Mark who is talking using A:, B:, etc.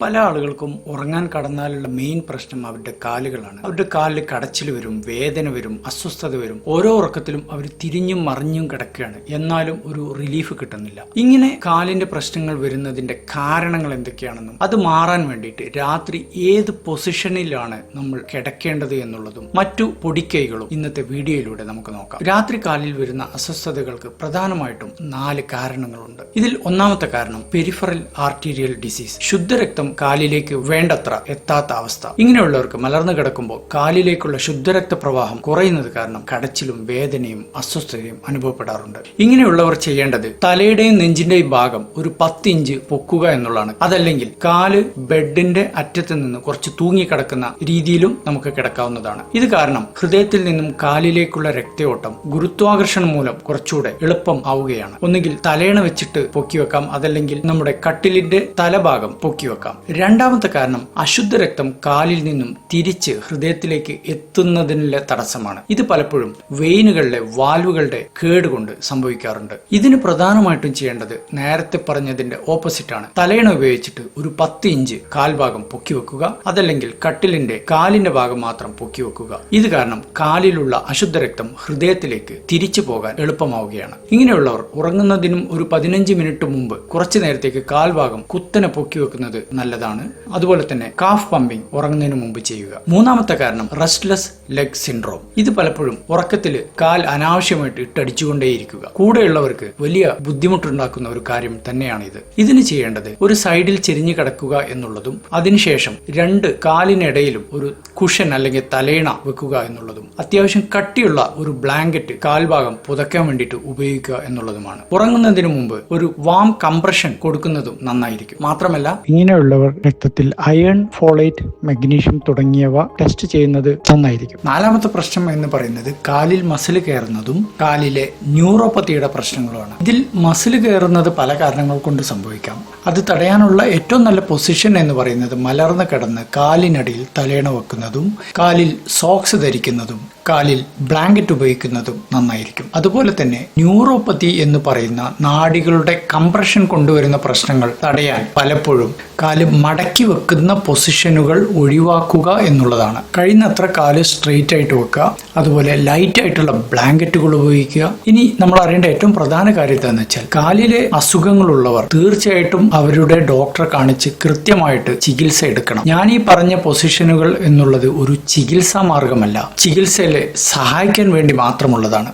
A: പല ആളുകൾക്കും ഉറങ്ങാൻ കടന്നാലുള്ള മെയിൻ പ്രശ്നം അവരുടെ കാലുകളാണ്. അവരുടെ കാലിൽ കടച്ചിൽ വരും വേദന വരും അസ്വസ്ഥത വരും. ഓരോ ഉറക്കത്തിലും അവർ തിരിഞ്ഞും മറിഞ്ഞും കിടക്കുകയാണ്. എന്നാലും ഒരു റിലീഫ് കിട്ടുന്നില്ല. ഇങ്ങനെ കാലിന്റെ പ്രശ്നങ്ങൾ വരുന്നതിന്റെ കാരണങ്ങൾ എന്തൊക്കെയാണെന്നും അത് മാറാൻ വേണ്ടിയിട്ട് രാത്രി ഏത് പൊസിഷനിലാണ് നമ്മൾ കിടക്കേണ്ടത് എന്നുള്ളതും മറ്റു പൊടിക്കൈകളും ഇന്നത്തെ വീഡിയോയിലൂടെ നമുക്ക് നോക്കാം. രാത്രി കാലിൽ വരുന്ന അസ്വസ്ഥതകൾക്ക് പ്രധാനമായിട്ടും നാല് കാരണങ്ങളുണ്ട്. ഇതിൽ ഒന്നാമത്തെ കാരണം പെരിഫറൽ ആർട്ടീരിയൽ ഡിസീസ്. ശുദ്ധരക്തം കാലിലേക്ക് വേണ്ടത്ര എത്താത്ത അവസ്ഥ. ഇങ്ങനെയുള്ളവർക്ക് മലർന്നു കിടക്കുമ്പോൾ കാലിലേക്കുള്ള ശുദ്ധരക്ത പ്രവാഹം കുറയുന്നത് കാരണം കടച്ചിലും വേദനയും അസ്വസ്ഥതയും അനുഭവപ്പെടാറുണ്ട്. ഇങ്ങനെയുള്ളവർ ചെയ്യേണ്ടത് തലയുടെയും നെഞ്ചിന്റെയും ഭാഗം ഒരു പത്തിഞ്ച് പൊക്കുക എന്നുള്ളതാണ്. അതല്ലെങ്കിൽ കാൽ ബെഡിന്റെ അറ്റത്ത് നിന്ന് കുറച്ച് തൂങ്ങിക്കിടക്കുന്ന രീതിയിലും നമുക്ക് കിടക്കാവുന്നതാണ്. ഇത് കാരണം ഹൃദയത്തിൽ നിന്നും കാലിലേക്കുള്ള രക്തയോട്ടം ഗുരുത്വാകർഷണം മൂലം കുറച്ചുകൂടെ എളുപ്പം ആവുകയാണ്. ഒന്നുകിൽ തലയണ വെച്ചിട്ട് പൊക്കി വെക്കാം അതല്ലെങ്കിൽ നമ്മുടെ കട്ടിലിന്റെ തലഭാഗം പൊക്കി വെക്കാം. രണ്ടാമത്തെ കാരണം അശുദ്ധ രക്തം കാലിൽ നിന്നും തിരിച്ച് ഹൃദയത്തിലേക്ക് എത്തുന്നതിനുള്ള തടസ്സമാണ്. ഇത് പലപ്പോഴും വെയിനുകളുടെ വാൽവുകളുടെ കേടുകൊണ്ട് സംഭവിക്കാറുണ്ട്. ഇതിന് പ്രധാനമായിട്ടും ചെയ്യേണ്ടത് നേരത്തെ പറഞ്ഞതിന്റെ ഓപ്പോസിറ്റ് ആണ്. തലയിണ ഉപയോഗിച്ചിട്ട് ഒരു പത്ത് ഇഞ്ച് കാൽഭാഗം പൊക്കി വെക്കുക അതല്ലെങ്കിൽ കട്ടിലിന്റെ കാലിന്റെ ഭാഗം മാത്രം പൊക്കി വെക്കുക. ഇത് കാരണം കാലിലുള്ള അശുദ്ധ രക്തം ഹൃദയത്തിലേക്ക് തിരിച്ചു പോകാൻ എളുപ്പമാവുകയാണ്. ഇങ്ങനെയുള്ളവർ ഉറങ്ങുന്നതിനും ഒരു പതിനഞ്ച് മിനിറ്റ് മുമ്പ് കുറച്ചു നേരത്തേക്ക് കാൽഭാഗം കുത്തനെ പൊക്കി വെക്കുന്നത് നല്ലതാണ്. അതുപോലെ തന്നെ കാഫ് പമ്പിംഗ് ഉറങ്ങുന്നതിന് മുമ്പ് ചെയ്യുക. മൂന്നാമത്തെ കാരണം റെസ്റ്റ്ലെസ് ലെഗ് സിൻഡ്രോം ഇത് പലപ്പോഴും ഉറക്കത്തിൽ കാൽ അനാവശ്യമായിട്ട് ഇട്ടടിച്ചുകൊണ്ടേയിരിക്കുക. കൂടെയുള്ളവർക്ക് വലിയ ബുദ്ധിമുട്ടുണ്ടാക്കുന്ന ഒരു കാര്യം തന്നെയാണിത്. ഇത് ഇതിന് ചെയ്യേണ്ടത് ഒരു സൈഡിൽ ചെരിഞ്ഞു കിടക്കുക എന്നുള്ളതും അതിനുശേഷം രണ്ട് കാലിനിടയിലും ഒരു കുഷൻ അല്ലെങ്കിൽ തലേണ വെക്കുക എന്നുള്ളതും അത്യാവശ്യം കട്ടിയുള്ള ഒരു ബ്ലാങ്കറ്റ് കാൽഭാഗം പുതയ്ക്കാൻ വേണ്ടിയിട്ട് ഉപയോഗിക്കുക എന്നുള്ളതുമാണ്. ഉറങ്ങുന്നതിന് മുമ്പ് ഒരു വാം കംപ്രഷൻ കൊടുക്കുന്നതും നന്നായിരിക്കും. മാത്രമല്ല
B: ഇങ്ങനെയുള്ളവർ രക്തത്തിൽ അയൺ ഫോളേറ്റ് മഗ്നീഷ്യം തുടങ്ങിയവ ടെസ്റ്റ് ചെയ്യുന്നത് നന്നായിരിക്കും.
A: നാലാമത്തെ പ്രശ്നം എന്ന് പറയുന്നത് കാലിൽ മസിൽ കയറുന്നതും കാലിലെ ന്യൂറോപ്പത്തിയുടെ പ്രശ്നങ്ങളുമാണ്. ഇതിൽ മസിൽ കയറുന്നത് പല കാരണങ്ങൾ കൊണ്ട് സംഭവിക്കാം. അത് തടയാനുള്ള ഏറ്റവും നല്ല പൊസിഷൻ എന്ന് പറയുന്നത് മലർന്ന് കിടന്ന് കാലിനടിയിൽ തലേണ വെക്കുന്നതും കാലിൽ സോക്സ് ധരിക്കുന്നതും കാലിൽ ബ്ലാങ്കറ്റ് ഉപയോഗിക്കുന്നതും നന്നായിരിക്കും. അതുപോലെ തന്നെ ന്യൂറോപ്പതി എന്ന് പറയുന്ന നാടികളുടെ കംപ്രഷൻ കൊണ്ടുവരുന്ന പ്രശ്നങ്ങൾ തടയാൻ പലപ്പോഴും കാൽ മടക്കി വെക്കുന്ന പൊസിഷനുകൾ ഒഴിവാക്കുക എന്നുള്ളതാണ്. കഴിയുന്നത്ര കാൽ സ്ട്രെയിറ്റ് ആയിട്ട് വെക്കുക അതുപോലെ ലൈറ്റ് ആയിട്ടുള്ള ബ്ലാങ്കറ്റുകൾ ഉപയോഗിക്കുക. ഇനി നമ്മൾ അറിയേണ്ട ഏറ്റവും പ്രധാന കാര്യം എന്താണെന്ന് വെച്ചാൽ കാലിലെ അസുഖങ്ങളുള്ളവർ തീർച്ചയായിട്ടും അവരുടെ ഡോക്ടറെ കാണിച്ച് കൃത്യമായിട്ട് ചികിത്സ എടുക്കണം. ഞാൻ ഈ പറഞ്ഞ പൊസിഷനുകൾ എന്നുള്ളത് ഒരു ചികിത്സാ മാർഗമല്ല. ചികിത്സയിലെ സഹായിക്കാൻ വേണ്ടി മാത്രമുള്ളതാണ്.